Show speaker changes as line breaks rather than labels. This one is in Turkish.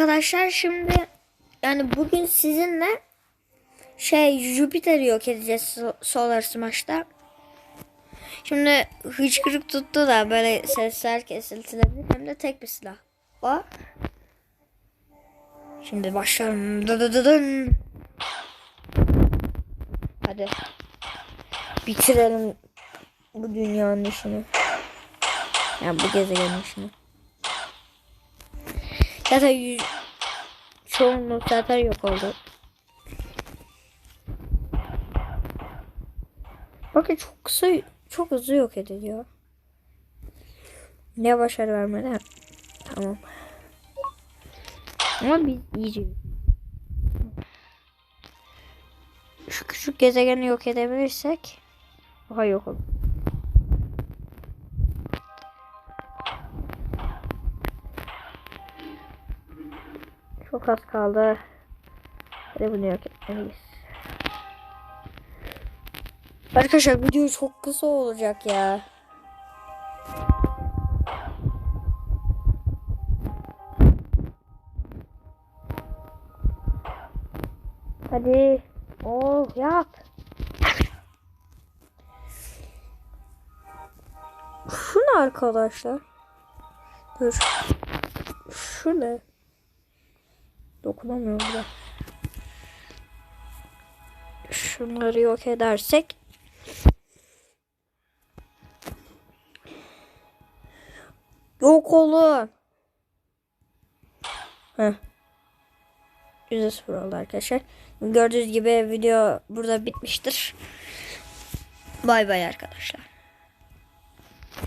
Arkadaşlar şimdi yani bugün sizinle şey Jüpiter'i yok edeceğiz So- Solar Smash'ta. Şimdi hıçkırık tuttu da böyle sesler kesiltilebilir hem de tek bir silah. O. Şimdi dın. Hadi. Bitirelim bu dünyanın işini. Yani bu gezegenin işini. Zaten yüz... çoğunluk zaten yok oldu. Bakın çok kısa, çok hızlı yok ediliyor. Ne başarı vermeden. Tamam. Ama biz iyice. Şu küçük gezegeni yok edebilirsek daha yok olur. Çok az kaldı. Hadi bunu yok etmeliyiz. Arkadaşlar video çok kısa olacak ya. Hadi. Oh yap. Şu ne arkadaşlar? Dur. Şu ne? Dokunamıyorum da. Şunları yok edersek. Yok olun. Heh. %0 oldu arkadaşlar. Gördüğünüz gibi video burada bitmiştir. Bay bay arkadaşlar.